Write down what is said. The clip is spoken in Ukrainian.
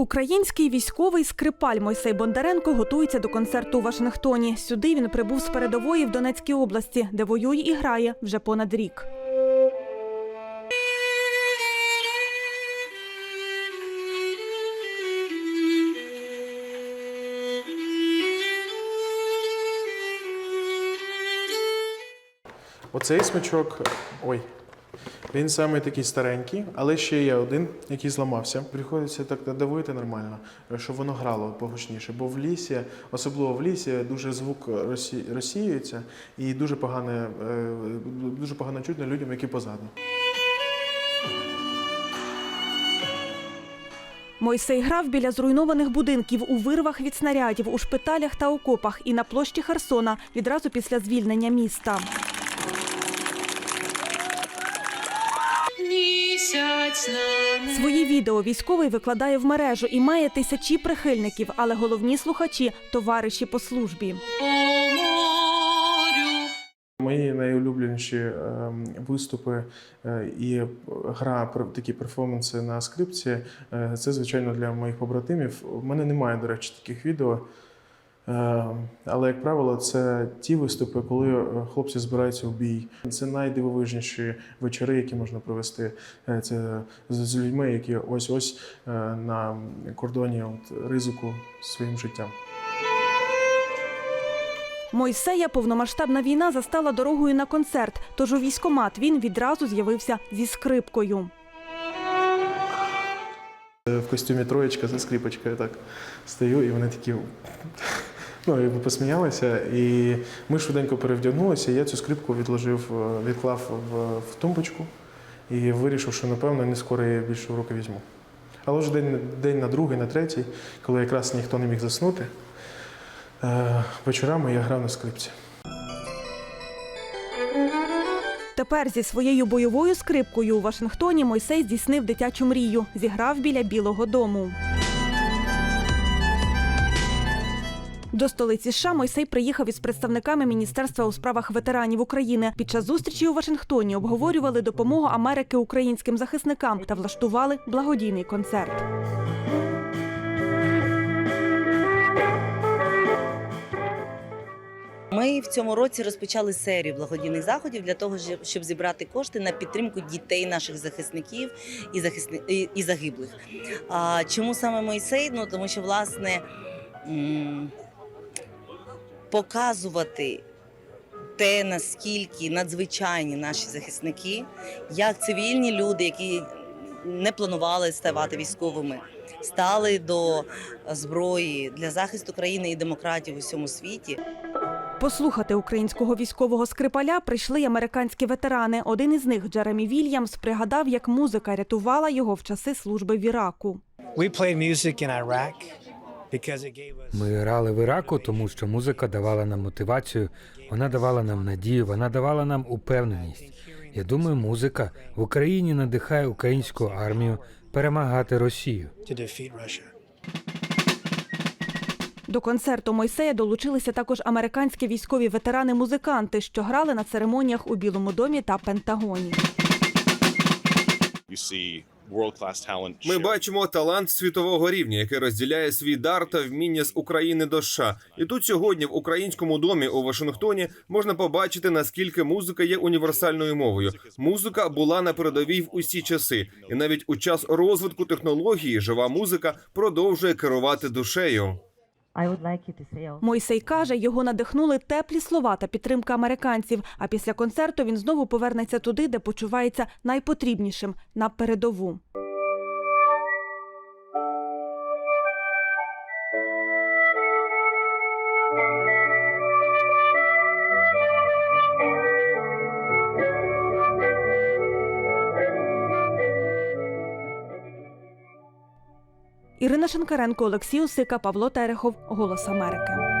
Український військовий скрипаль Мойсей Бондаренко готується до концерту у Вашингтоні. Сюди він прибув з передової в Донецькій області, де воює і грає вже понад рік. Оцей смичок, ой, він саме такий старенький, але ще є один, який зламався. Приходиться так надавити нормально, щоб воно грало погучніше. Бо в лісі, особливо в лісі, дуже звук розсі- розсіюється і дуже погано, е, дуже погано чутно людям, які позаду. Мойсей грав біля зруйнованих будинків у вирвах від снарядів, у шпиталях та окопах і на площі Херсона відразу після звільнення міста. Свої відео військовий викладає в мережу і має тисячі прихильників, але головні слухачі товариші по службі. Мої найулюбленіші ем, виступи е, і гра такі перформанси на скрипці. е, Це звичайно для моїх побратимів. У мене немає, до речі, таких відео. Е, Але, як правило, це ті виступи, коли е, хлопці збираються в бій. Це найдивовижніші вечори, які можна провести. Е, Це з людьми, які ось ось на кордоні от, ризику своїм життям. Мойсея повномасштабна війна застала дорогою на концерт. Тож у військомат він відразу з'явився зі скрипкою. В костюмі троєчка за скрипочкою так стою, і вони такі. Ну, якби посміялися, і ми швиденько перевдягнулися. і Я цю скрипку відложив, е, відклав в, в тумбочку і вирішив, що напевно не скоро я більше в руки візьму. Але вже день, день на другий, на третій, коли якраз ніхто не міг заснути, е, вечорами я грав на скрипці. Тепер зі своєю бойовою скрипкою у Вашингтоні Мойсей здійснив дитячу мрію. Зіграв біля Білого дому. До столиці США Мойсей приїхав із представниками Міністерства у справах ветеранів України. Під час зустрічі у Вашингтоні обговорювали допомогу Америки українським захисникам та влаштували благодійний концерт. Ми в цьому році розпочали серію благодійних заходів для того, щоб- зібрати кошти на підтримку дітей наших захисників і захисни... і- загиблих. А чому саме Мойсей? Ну тому що власне показувати те, наскільки надзвичайні наші захисники, як цивільні люди, які не планували ставати військовими, стали до зброї для захисту країни і демократії в усьому світі. Послухати українського військового скрипаля прийшли й американські ветерани. Один із них, Джеремі Вільямс, пригадав, як музика рятувала його в часи служби в Іраку. We played music in Iraq Ми грали в Іраку, тому що музика давала нам мотивацію, вона давала нам надію, вона давала нам упевненість. Я думаю, музика в Україні надихає українську армію перемагати Росію. До концерту Мойсея долучилися також американські військові ветерани-музиканти, що грали на церемоніях у Білому домі та Пентагоні. Ми бачимо талант світового рівня, який розділяє свій дар та вміння з України до США. І тут сьогодні в українському домі у Вашингтоні можна побачити наскільки музика є універсальною мовою. Музика була на передовій в усі часи, і навіть у час розвитку технології жива музика продовжує керувати душею. Мойсей каже, його надихнули теплі слова та підтримка американців. А після концерту він знову повернеться туди, де почувається найпотрібнішим на передову. Ірина Шенкаренко, Олексій Усика, Павло Терехов. Голос Америки.